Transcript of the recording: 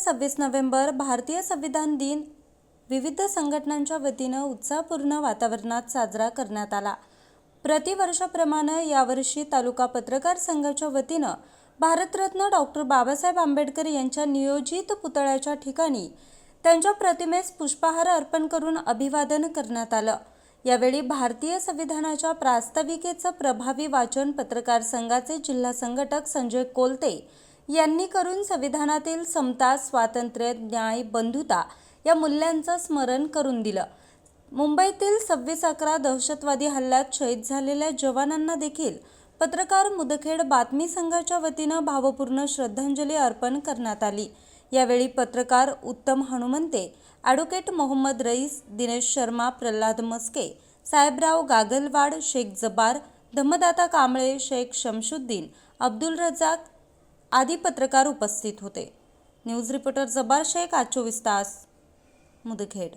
सव्वीस नोव्हेंबर भारतीय संविधान दिन विविध संघटनांच्या वतीनं उत्साहपूर्ण वातावरणात साजरा करण्यात आला. प्रतिवर्षाप्रमाणे यावर्षी तालुका पत्रकार संघाच्या वतीनं भारतरत्न डॉक्टर बाबासाहेब आंबेडकर यांच्या नियोजित पुतळ्याच्या ठिकाणी त्यांच्या प्रतिमेस पुष्पहार अर्पण करून अभिवादन करण्यात आलं. यावेळी भारतीय संविधानाच्या प्रास्ताविकेचं प्रभावी वाचन पत्रकार संघाचे जिल्हा संघटक संजय कोलते यांनी करून संविधानातील समता स्वातंत्र्य न्याय बंधुता या मूल्यांचं स्मरण करून दिलं. मुंबईतील सव्वीस अकरा दहशतवादी हल्ल्यात शहीद झालेल्या जवानांना देखील पत्रकार मुदखेड बातमी संघाच्या वतीनं भावपूर्ण श्रद्धांजली अर्पण करण्यात आली. यावेळी पत्रकार उत्तम हनुमंते ॲडव्होकेट मोहम्मद रईस दिनेश शर्मा प्रल्हाद मस्के साहेबराव गागलवाड शेख जबार धम्मदाता कांबळे शेख शमशुद्दीन अब्दुल रजाक आदी पत्रकार उपस्थित होते. न्यूज रिपोर्टर जबार शेख आज चोवीस तास मुदखेड.